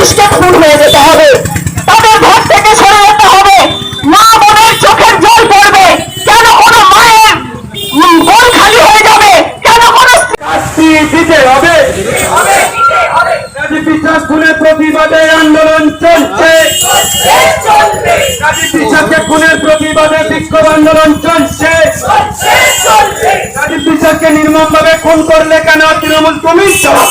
মানুষকে খুন হয়ে যেতে হবে। তাদের ঘর থেকে সরে যেতে হবে। মা বোনের চোখের জল পড়বে। কেন কোন মায়ের গোল খালি হয়ে যাবে? কেন কোন দিতে হবে। খুনের প্রতিবাদে আন্দোলন চলছে। খুনের প্রতিবাদে বিক্ষোভ আন্দোলন চলছে। নির্মম ভাবে খুন করলে কেন তৃণমূল তুমি জবাব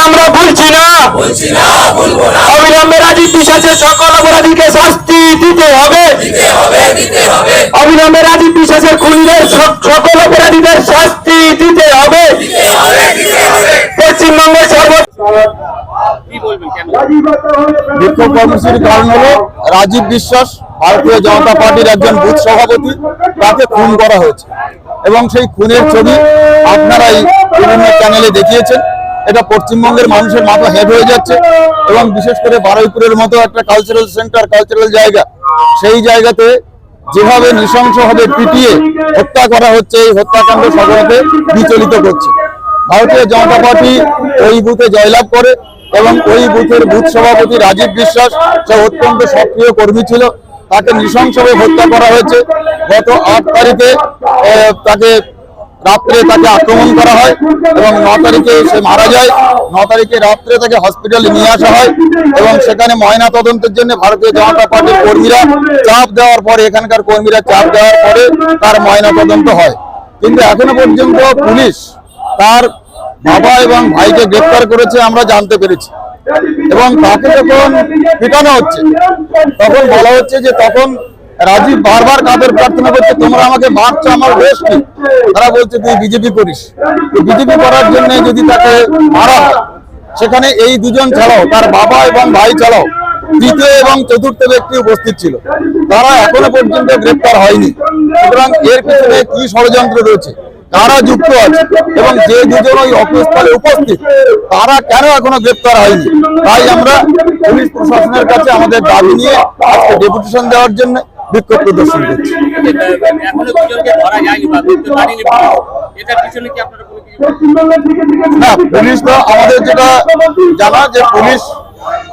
আমরা ভুলছি না। অবিলম্বে রাজীব বিশ্বাসের সকল অপরাধীকে শাস্তি দিতে হবে। অবিলম্বে রাজীব বিশ্বাসের খুনিদের সক- সকল অপরাধীদের শাস্তি দিতে হবে। পশ্চিমবঙ্গের সর্ব বিক্ষোভ কর্মসূচির কারণ হলো। রাজীব বিশ্বাস ভারতীয় জনতা পার্টির একজন বুথ সভাপতি তাকে খুন করা হয়েছে। এবং সেই খুনের ছবি আপনারাই বিভিন্ন চ্যানেলে দেখিয়েছেন। এটা পশ্চিমবঙ্গের মানুষের মাথা হেড হয়ে যাচ্ছে এবং বিশেষ করে বারুইপুরের মতো একটা কালচারাল সেন্টার কালচারাল জায়গা, সেই জায়গাতে যেভাবে নৃশংসভাবে পিটিয়ে হত্যা করা হচ্ছে, এই হত্যাকাণ্ড সকলকে বিচলিত করছে। ভারতীয় জনতা পার্টি ওই বুথে জয়লাভ করে এবং ওই বুথের বুথ সভাপতি রাজীব বিশ্বাস সে অত্যন্ত সক্রিয় কর্মী ছিল। তাকে নৃশংসভাবে হত্যা করা হয়েছে। গত আট তারিখে তাকে রাত্রে তাকে আক্রমণ করা হয় এবং ন তারিখে সে মারা যায়। ন তারিখে রাত্রে তাকে হসপিটালে নিয়ে আসা হয় এবং সেখানে ময়না তদন্তের জন্য ভারতীয় জনতা পার্টির কর্মীরা চাপ দেওয়ার পরে, এখানকার কর্মীরা চাপ দেওয়ার পরে তার ময়না তদন্ত হয়। কিন্তু এখনও পর্যন্ত পুলিশ তার বাবা এবং ভাইকে গ্রেফতার করেছে, আমরা জানতে পেরেছি। এবং তাকে যখন পিটানো হচ্ছে, তখন বলা হচ্ছে যে তখন রাজীব বারবার কাদের প্রার্থনা করছে, তোমরা আমাকে মারছো, আমার বেশ তারা বলছে, তুই বিজেপি করিস। বিজেপি করার জন্য যদি তাকে মারা সেখানে এই দুজন ছাড়াও তার বাবা এবং ভাই ছাড়াও তৃতীয় এবং চতুর্থ ব্যক্তি উপস্থিত ছিল। তারা এখনও পর্যন্ত গ্রেপ্তার হয়নি। সুতরাং এর পিছনে কি ষড়যন্ত্র রয়েছে? কারা যুক্ত আছে? এবং যে দুজন ওই অফিসস্থলে উপস্থিত, তারা কেন এখনও গ্রেপ্তার হয়নি? তাই আমরা পুলিশ প্রশাসনের কাছে আমাদের দাবি নিয়ে আজকে ডেপুটেশন দেওয়ার জন্য বিক্ষোভ প্রদর্শন করছি না পুলিশ তো আমাদের যেটা জানা যে পুলিশ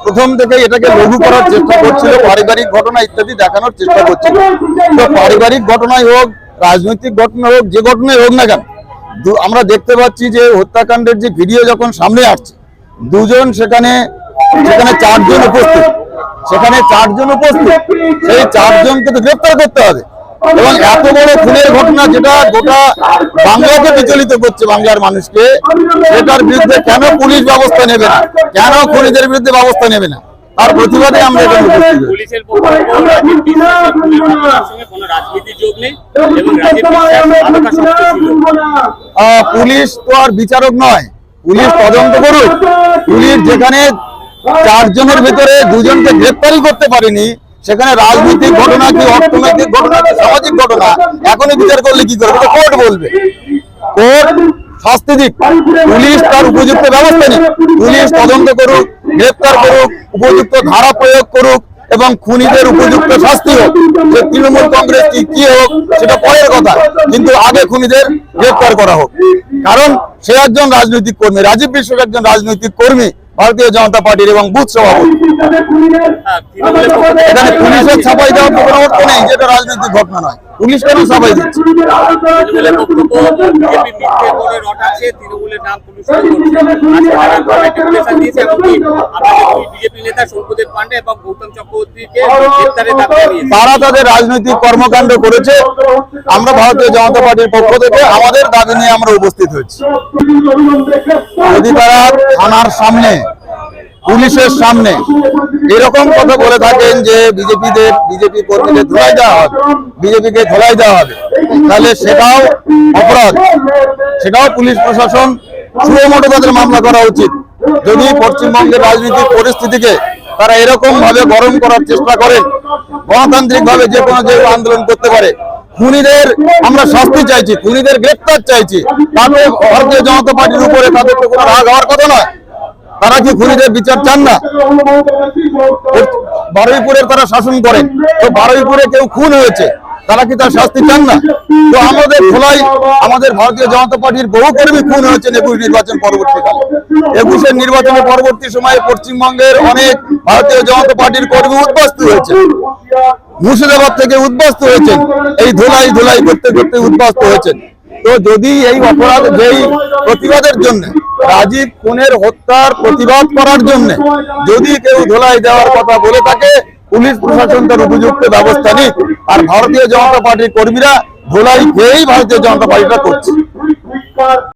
প্রথম থেকে এটাকে লঘু করার চেষ্টা করছিল পারিবারিক ঘটনা ইত্যাদি দেখানোর চেষ্টা করছিল। তো পারিবারিক ঘটনাই হোক রাজনৈতিক ঘটনা হোক যে ঘটনাই হোক না কেন আমরা দেখতে পাচ্ছি যে হত্যাকাণ্ডের যে ভিডিও যখন সামনে আসছে দুজন সেখানে সেখানে চারজন উপস্থিত। সেখানে চারজন উপস্থিত। সেই চারজনকে তো গ্রেপ্তার করতে হবে। এবং এত বড় খুনের ঘটনা যেটা গোটা বাংলাকে বিচলিত করছে বাংলার মানুষকে সেটার বিরুদ্ধে কেন পুলিশ ব্যবস্থা নেবে না? কেন খুনিদের বিরুদ্ধে ব্যবস্থা নেবে না? তার প্রতিবাদে আমরা পুলিশ তো আর বিচারক নয়। পুলিশ তদন্ত করুক। পুলিশ যেখানে চারজনের ভিতরে দুজনকে গ্রেপ্তারই করতে পারেনি। সেখানে রাজনৈতিক ঘটনা কি, অর্থনৈতিক ঘটনা কি, সামাজিক ঘটনা? এখনই বিচার করলে কি করবে? কোর্ট বলবে। কোর্ট শাস্তি দিক। পুলিশ তার উপযুক্ত ব্যবস্থা নিক। পুলিশ তদন্ত করুক, গ্রেপ্তার করুক, উপযুক্ত ধারা প্রয়োগ করুক এবং খুনিদের উপযুক্ত শাস্তি হোক। যে তৃণমূল কংগ্রেস কি কি হোক, সেটা পরের কথা। কিন্তু আগে খুনিদের গ্রেপ্তার করা হোক। কারণ সে একজন রাজনৈতিক কর্মী, রাজীব বিশ্বাস একজন রাজনৈতিক কর্মী। ভারতীয় জনতা পার্টির এবং বুথ সভাপতি। হ্যাঁ, এখানে পুলিশের ছাপাই দেওয়ার তো কোনো অর্থ নেই যেটা রাজনৈতিক ঘটনা নয়। পুলিশ কেন ছাপাই দিচ্ছে। তৃণমূলের নাম তারা তাদের রাজনৈতিক কর্মকাণ্ড করেছে। আমরা ভারতীয় জনতা পার্টির পক্ষ থেকে আমাদের দাবি নিয়ে আমরা উপস্থিত হয়েছি। যদি তারা থানার সামনে পুলিশের সামনে এরকম কথা বলে থাকেন যে বিজেপিদের, বিজেপি কর্মীদের ধোলাই দেওয়া হবে, বিজেপিকে ধোলাই দেওয়া হবে। তাহলে সেটাও অপরাধ। সেটাও পুলিশ প্রশাসন সুমোটো তাদের মামলা করা উচিত। যদি পশ্চিমবঙ্গের রাজনৈতিক পরিস্থিতিকে তারা এরকম ভাবে গরম করার চেষ্টা করেন গণতান্ত্রিক ভাবে যে কোনো যে আন্দোলন করতে পারে, খুনিদের আমরা শাস্তি চাইছি, খুনিদের গ্রেপ্তার চাইছি। তাতে ভারতীয় জনতা পার্টির উপরে তাদের তো কোনো রাগ হওয়ার কথা নয়। তারা কি খুনিদের বিচার চান না? বারুইপুরের তারা শাসন করেন তো বারুইপুরে কেউ খুন হয়েছে, তারা কি তার শাস্তি চান না? তো আমাদের ধোলাই আমাদের ভারতীয় জনতা পার্টির বহু কর্মী খুন হয়েছেন একুশ নির্বাচন পরবর্তীকালে। একুশের নির্বাচনের পরবর্তী সময়ে পশ্চিমবঙ্গের অনেক ভারতীয় জনতা পার্টির কর্মী উদ্বাস্তু হয়েছে। মুর্শিদাবাদ থেকে উদ্বাস্ত হয়েছেন। এই ধুলাই ধুলাই করতে করতে উদ্বাস্ত হয়েছেন। তো যদি এই অপরাধ, যেই প্রতিবাদের জন্য রাজীব খুনের হত্যার প্রতিবাদ করার জন্য যদি কেউ ধোলাই দেওয়ার কথা বলে থাকে, পুলিশ প্রশাসন তার উপযুক্ত ব্যবস্থা নিক। আর ভারতীয় জনতা পার্টির কর্মীরা ধোলাই খেয়েই ভারতীয় জনতা পার্টিটা করছে।